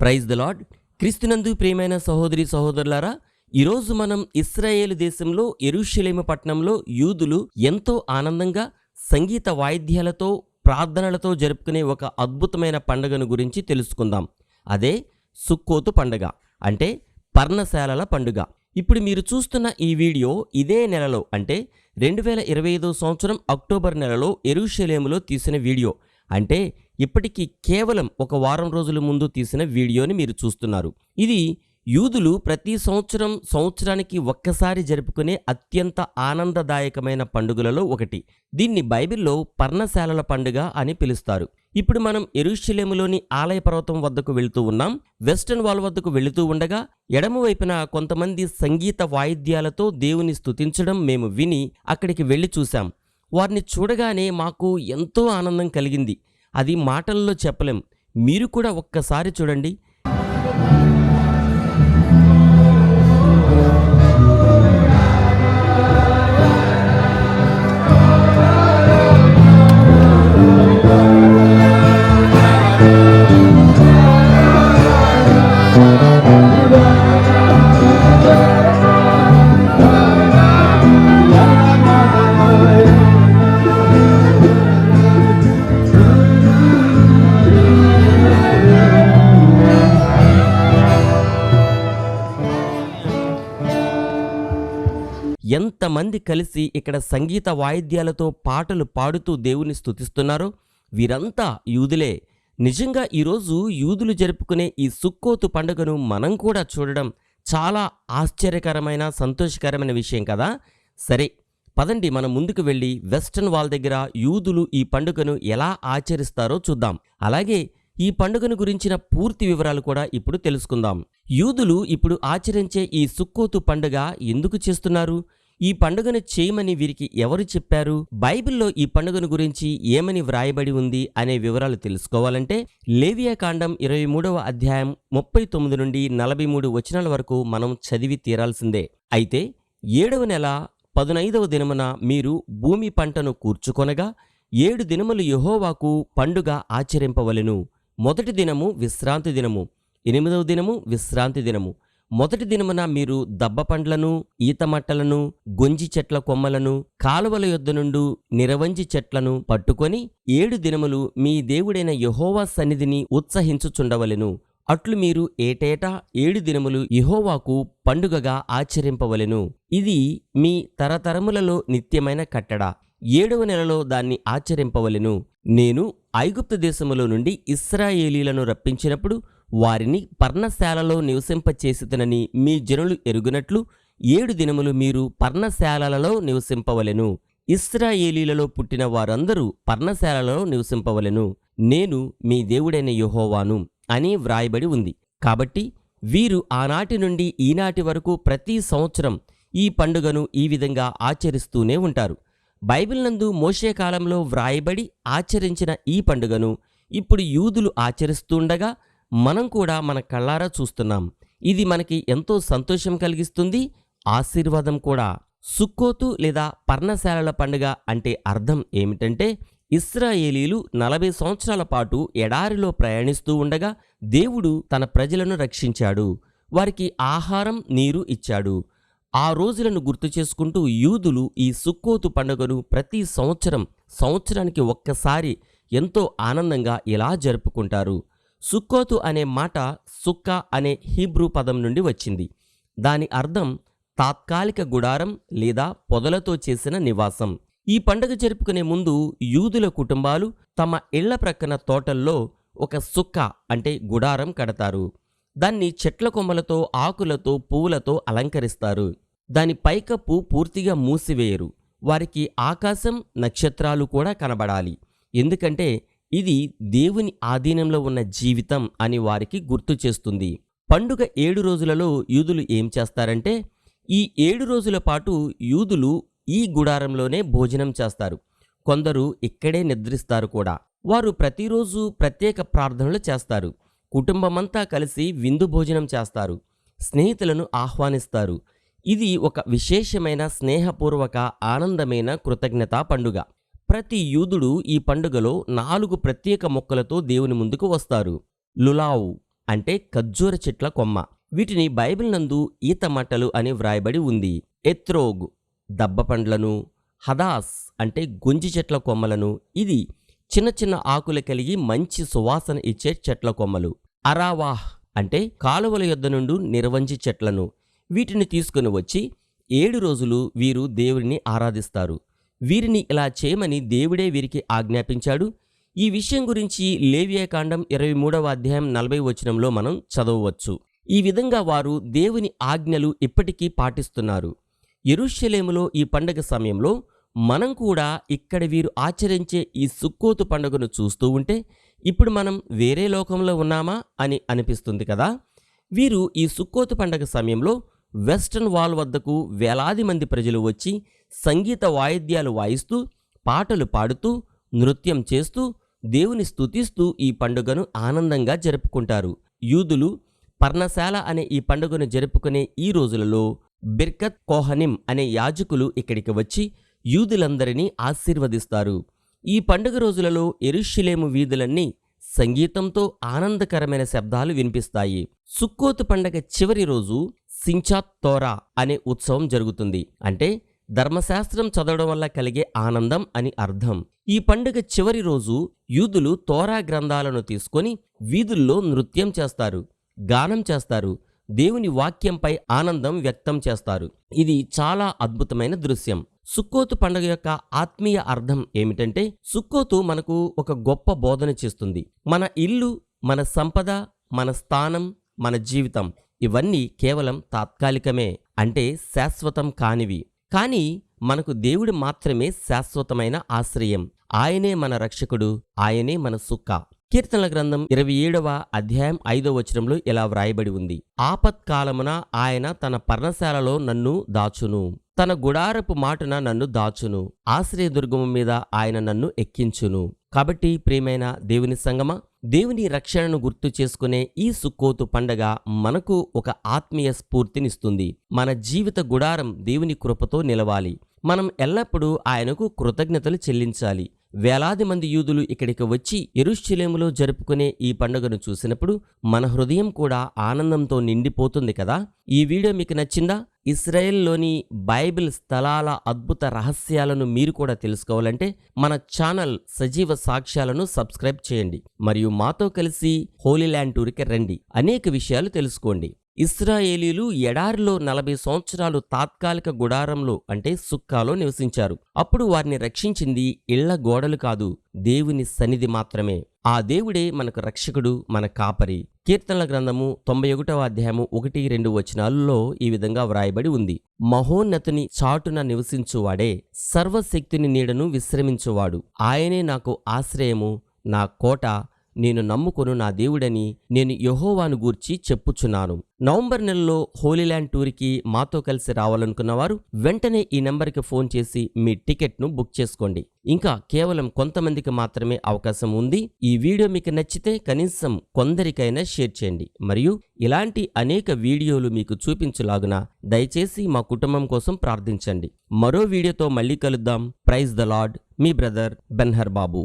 Praise the lord క్రీస్తునందు ప్రియమైన సహోదరి సహోదరులారా ఈరోజు మనం ఇస్రాయేల్ దేశంలో ఎరుషలేమ పట్టణంలో యూదులు ఎంతో ఆనందంగా సంగీత వాయిద్యాలతో ప్రార్థనలతో జరుపుకునే ఒక అద్భుతమైన పండుగను గురించి తెలుసుకుందాం. అదే సుక్కోతు పండుగ అంటే పర్ణశాలల పండుగ. ఇప్పుడు మీరు చూస్తున్న ఈ వీడియో ఇదే నెలలో అంటే రెండు వేల ఇరవై ఐదో సంవత్సరం అక్టోబర్ నెలలో ఎరుషలేములో తీసిన వీడియో. అంటే ఇప్పటికీ కేవలం ఒక వారం రోజుల ముందు తీసిన వీడియోని మీరు చూస్తున్నారు. ఇది యూదులు ప్రతి సంవత్సరం సంవత్సరానికి ఒక్కసారి జరుపుకునే అత్యంత ఆనందదాయకమైన పండుగలలో ఒకటి. దీన్ని బైబిల్లో పర్ణశాలల పండుగ అని పిలుస్తారు. ఇప్పుడు మనం ఎరుషలేములోని ఆలయ పర్వతం వద్దకు వెళుతూ ఉన్నాం. వెస్టర్న్ వాల్ వద్దకు వెళుతూ ఉండగా ఎడమవైపున కొంతమంది సంగీత వాయిద్యాలతో దేవుని స్తుతించడం మేము విని అక్కడికి వెళ్ళి చూశాం. వారిని చూడగానే మాకు ఎంతో ఆనందం కలిగింది. అది మాటల్లో చెప్పలేం. మీరు కూడా ఒక్కసారి చూడండి. కొంతమంది కలిసి ఇక్కడ సంగీత వాయిద్యాలతో పాటలు పాడుతూ దేవుని స్థుతిస్తున్నారు వీరంతా యూదులే. నిజంగా ఈరోజు యూదులు జరుపుకునే ఈ సుక్కోతు పండుగను మనం కూడా చూడడం చాలా ఆశ్చర్యకరమైన సంతోషకరమైన విషయం కదా? సరే పదండి మనం ముందుకు వెళ్ళి వెస్టర్న్ వాల్ దగ్గర యూదులు ఈ పండుగను ఎలా ఆచరిస్తారో చూద్దాం. అలాగే ఈ పండుగను గురించిన పూర్తి వివరాలు కూడా ఇప్పుడు తెలుసుకుందాం. యూదులు ఇప్పుడు ఆచరించే ఈ సుక్కోతు పండుగ ఎందుకు చేస్తున్నారు? ఈ పండుగను చేయమని వీరికి ఎవరు చెప్పారు? బైబిల్లో ఈ పండుగను గురించి ఏమని వ్రాయబడి ఉంది అనే వివరాలు తెలుసుకోవాలంటే లేవియా కాండం ఇరవై మూడవ అధ్యాయం ముప్పై తొమ్మిది నుండి నలభై మూడు వచనాల వరకు మనం చదివి తీరాల్సిందే. అయితే ఏడవ నెల పదునైదవ దినమున మీరు భూమి పంటను కూర్చుకొనగా ఏడు దినములు యహోవాకు పండుగ ఆచరింపవలెను. మొదటి దినము విశ్రాంతి దినము ఎనిమిదవ దినము విశ్రాంతి దినము మొదటి దినమున మీరు దబ్బ పండ్లను ఈతమట్టలను గొంజి చెట్ల కొమ్మలను కాలువల యొద్ద నుండు నిరవంజి చెట్లను పట్టుకొని ఏడు దినములు మీ దేవుడైన యహోవా సన్నిధిని ఉత్సహించుచుండవలెను. అట్లు మీరు ఏటేటా ఏడు దినములు యహోవాకు పండుగగా ఆచరింపవలెను. ఇది మీ తరతరములలో నిత్యమైన కట్టడ. ఏడవ నెలలో దాన్ని ఆచరింపవలెను. నేను ఐగుప్తు దేశములో నుండి ఇస్రాయేలీలను రప్పించినప్పుడు వారిని పర్ణశాలలో నివసింపచేసితనని మీ జనులు ఎరుగునట్లు ఏడు దినములు మీరు పర్ణశాలలలో నివసింపవలెను. ఇస్రాయేలీలలో పుట్టిన వారందరూ పర్ణశాలలో నివసింపవలెను. నేను మీ దేవుడైన యుహోవాను అని వ్రాయబడి ఉంది. కాబట్టి వీరు ఆనాటి నుండి ఈనాటి వరకు ప్రతి సంవత్సరం ఈ పండుగను ఈ విధంగా ఆచరిస్తూనే ఉంటారు. బైబిల్ నందు మోషే కాలంలో వ్రాయబడి ఆచరించిన ఈ పండుగను ఇప్పుడు యూదులు ఆచరిస్తుండగా మనం కూడా మన కళ్ళారా చూస్తున్నాం. ఇది మనకి ఎంతో సంతోషం కలిగిస్తుంది. ఆశీర్వాదం కూడా. సుక్కోతు లేదా పర్ణశాలల పండుగ అంటే అర్థం ఏమిటంటే ఇస్రాయేలీలు నలభై సంవత్సరాల పాటు ఎడారిలో ప్రయాణిస్తూ ఉండగా దేవుడు తన ప్రజలను రక్షించాడు. వారికి ఆహారం నీరు ఇచ్చాడు. ఆ రోజులను గుర్తు చేసుకుంటూ యూదులు ఈ సుక్కోతు పండుగను ప్రతి సంవత్సరం సంవత్సరానికి ఒక్కసారి ఎంతో ఆనందంగా ఇలా జరుపుకుంటారు. సుక్కోతు అనే మాట సుక్క అనే హీబ్రూ పదం నుండి వచ్చింది. దాని అర్థం తాత్కాలిక గుడారం లేదా పొదలతో చేసిన నివాసం. ఈ పండుగ జరుపుకునే ముందు యూదుల కుటుంబాలు తమ ఇళ్ళ ప్రక్కన తోటల్లో ఒక సుక్క అంటే గుడారం కడతారు. దాన్ని చెట్ల కొమ్మలతో ఆకులతో పువ్వులతో అలంకరిస్తారు. దాని పైకప్పు పూర్తిగా మూసివేయరు. వారికి ఆకాశం నక్షత్రాలు కూడా కనబడాలి. ఎందుకంటే ఇది దేవుని ఆధీనంలో ఉన్న జీవితం అని వారికి గుర్తు చేస్తుంది. పండుగ ఏడు రోజులలో యూదులు ఏం చేస్తారంటే ఈ ఏడు రోజుల పాటు యూదులు ఈ గుడారంలోనే భోజనం చేస్తారు. కొందరు ఇక్కడే నిద్రిస్తారు కూడా. వారు ప్రతిరోజు ప్రత్యేక ప్రార్థనలు చేస్తారు. కుటుంబమంతా కలిసి విందు భోజనం చేస్తారు. స్నేహితులను ఆహ్వానిస్తారు. ఇది ఒక విశేషమైన స్నేహపూర్వక ఆనందమైన కృతజ్ఞతా పండుగ. ప్రతి యూదుడు ఈ పండుగలో నాలుగు ప్రత్యేక మొక్కలతో దేవుని ముందుకు వస్తారు. లులావు అంటే ఖర్జూర చెట్ల కొమ్మ. వీటిని బైబిల్ నందు ఈత మట్టలు అని వ్రాయబడి ఉంది. ఎత్రోగ్ దబ్బ పండ్లను హదాస్ అంటే గొంజి చెట్ల కొమ్మలను ఇది చిన్న చిన్న ఆకులు కలిగి మంచి సువాసన ఇచ్చే చెట్ల కొమ్మలు. అరావాహ్ అంటే కాలువల యొద్ద నుండి నిర్వంజి చెట్లను. వీటిని తీసుకుని వచ్చి ఏడు రోజులు వీరు దేవుడిని ఆరాధిస్తారు. వీరిని ఇలా చేయమని దేవుడే వీరికి ఆజ్ఞాపించాడు. ఈ విషయం గురించి లేవియాకాండం ఇరవై మూడవ అధ్యాయం నలభై వచనంలో మనం చదవవచ్చు. ఈ విధంగా వారు దేవుని ఆజ్ఞలు ఇప్పటికీ పాటిస్తున్నారు. ఎరుషలేములో ఈ పండగ సమయంలో మనం కూడా ఇక్కడ వీరు ఆచరించే ఈ సుక్కోతు పండుగను చూస్తూ ఉంటే ఇప్పుడు మనం వేరే లోకంలో ఉన్నామా అని అనిపిస్తుంది కదా? వీరు ఈ సుక్కోతు పండగ సమయంలో వెస్టర్న్ వాల్ వద్దకు వేలాది మంది ప్రజలు వచ్చి సంగీత వాయిద్యాలు వాయిస్తూ పాటలు పాడుతూ నృత్యం చేస్తూ దేవుని స్థుతిస్తూ ఈ పండుగను ఆనందంగా జరుపుకుంటారు. యూదులు పర్ణశాల అనే ఈ పండుగను జరుపుకునే ఈ రోజులలో బిర్కత్ కోహనిం అనే యాజకులు ఇక్కడికి వచ్చి యూదులందరినీ ఆశీర్వదిస్తారు. ఈ పండుగ రోజులలో ఎరుషులేము వీధులన్నీ సంగీతంతో ఆనందకరమైన శబ్దాలు వినిపిస్తాయి. సుక్కోతు పండగ చివరి రోజు సించాత్ తోరా అనే ఉత్సవం జరుగుతుంది. అంటే ధర్మశాస్త్రం చదవడం వల్ల కలిగే ఆనందం అని అర్థం. ఈ పండుగ చివరి రోజు యూదులు తోరా గ్రంథాలను తీసుకొని వీధుల్లో నృత్యం చేస్తారు గానం చేస్తారు దేవుని వాక్యంపై ఆనందం వ్యక్తం చేస్తారు. ఇది చాలా అద్భుతమైన దృశ్యం. సుక్కోతు పండుగ యొక్క ఆత్మీయ అర్థం ఏమిటంటే సుక్కోతు మనకు ఒక గొప్ప బోధన చేస్తుంది. మన ఇల్లు మన సంపద మన స్థానం మన జీవితం ఇవన్నీ కేవలం తాత్కాలికమే అంటే శాశ్వతం కానివి. కానీ మనకు దేవుడు మాత్రమే శాశ్వతమైన ఆశ్రయం. ఆయనే మన రక్షకుడు ఆయనే మన సుక్క. కీర్తనల గ్రంథం ఇరవై ఏడవ అధ్యాయం ఐదవ వచనంలో ఇలా వ్రాయబడి ఉంది. ఆపత్కాలమున ఆయన తన పర్ణశాలలో నన్ను దాచును. తన గుడారపు మాటున నన్ను దాచును. ఆశ్రయదుర్గము మీద ఆయన నన్ను ఎక్కించును. కాబట్టి ప్రియమైన దేవుని సంగమ దేవుని రక్షణను గుర్తు చేసుకునే ఈ సుక్కోతు పండగ మనకు ఒక ఆత్మీయ స్ఫూర్తినిస్తుంది. మన జీవిత గుడారం దేవుని కృపతో నిలవాలి. మనం ఎల్లప్పుడూ ఆయనకు కృతజ్ఞతలు చెల్లించాలి. వేలాది మంది యూదులు ఇక్కడికి వచ్చి ఎరుశ్చిలేములో జరుపుకునే ఈ పండుగను చూసినప్పుడు మన హృదయం కూడా ఆనందంతో నిండిపోతుంది కదా? ఈ వీడియో మీకు నచ్చిందా? ఇస్రాయెల్లోని బైబిల్ స్థలాల అద్భుత రహస్యాలను మీరు కూడా తెలుసుకోవాలంటే మన ఛానల్ సజీవ సాక్ష్యాలను సబ్స్క్రైబ్ చేయండి. మరియు మాతో కలిసి హోలీల్యాండ్ టూర్కి రండి. అనేక విషయాలు తెలుసుకోండి. ఇస్రాయేలీలు ఎడారిలో నలభై సంవత్సరాలు తాత్కాలిక గుడారంలో అంటే సుక్కాలో నివసించారు. అప్పుడు వారిని రక్షించింది ఇళ్ళ గోడలు కాదు దేవుని సన్నిధి మాత్రమే. ఆ దేవుడే మనకు రక్షకుడు మన కాపరి. కీర్తనల గ్రంథము తొంభై ఒకటవ అధ్యాయము ఒకటి రెండు వచనాలలో ఈ విధంగా వ్రాయబడి ఉంది. మహోన్నతుని చాటున నివసించువాడే సర్వశక్తిని నీడను విశ్రమించువాడు. ఆయనే నాకు ఆశ్రయము నా కోట నేను నమ్ముకొను నా దేవుడని నేను యహోవాను గూర్చి చెప్పుచున్నాను. నవంబర్ నెలలో హోలీల్యాండ్ టూర్కి మాతో కలిసి రావాలనుకున్న వారు వెంటనే ఈ నెంబర్కి ఫోన్ చేసి మీ టికెట్ను బుక్ చేసుకోండి. ఇంకా కేవలం కొంతమందికి మాత్రమే అవకాశం ఉంది. ఈ వీడియో మీకు నచ్చితే కనీసం కొందరికైనా షేర్ చేయండి. మరియు ఇలాంటి అనేక వీడియోలు మీకు చూపించులాగున దయచేసి మా కుటుంబం కోసం ప్రార్థించండి. మరో వీడియోతో మళ్ళీ కలుద్దాం. Praise the lord. Me brother Benhur Babu